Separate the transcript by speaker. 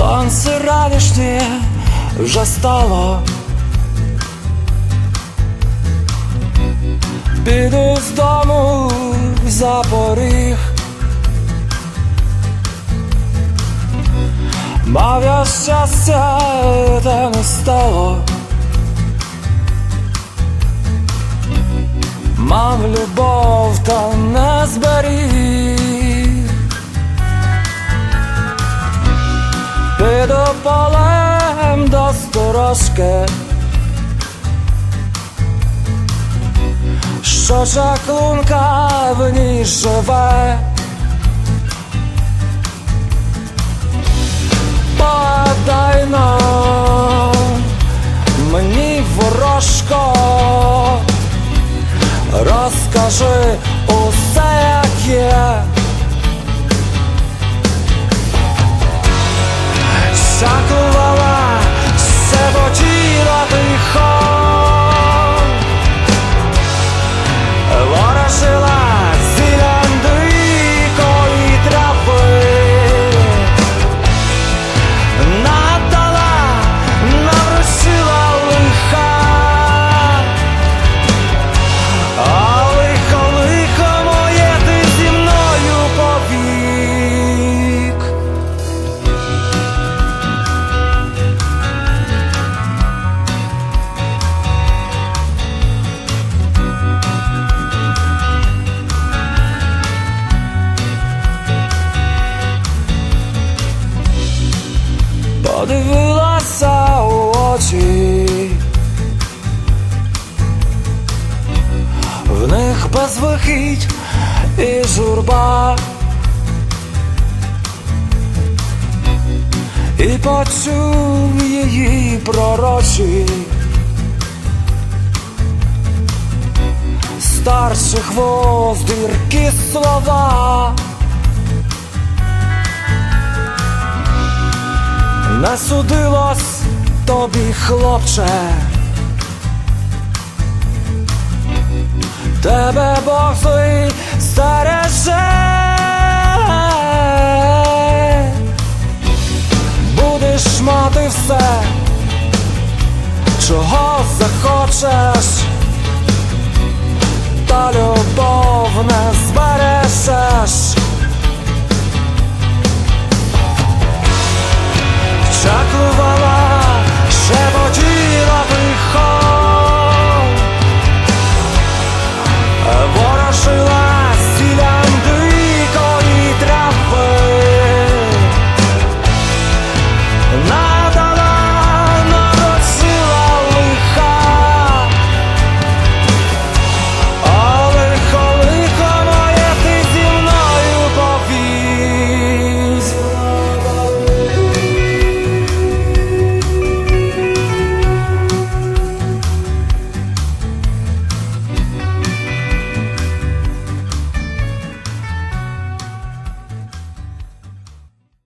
Speaker 1: Сонце ранішнє вже стало. Піду з дому за поріг. Мав я щастя, та не стало. Мав любов, та не зберіг. Піду полем до сторожки, що чаклунка в ній живе. Подай нам мені ворожко, розкажи усе, як є. Подивилася у очі, в них безвихідь і журба, і почув її пророчі. Старших воздірки слова. Не судилось тобі, хлопче, тебе Бог злий стереже. Будеш мати все, чого захочеш,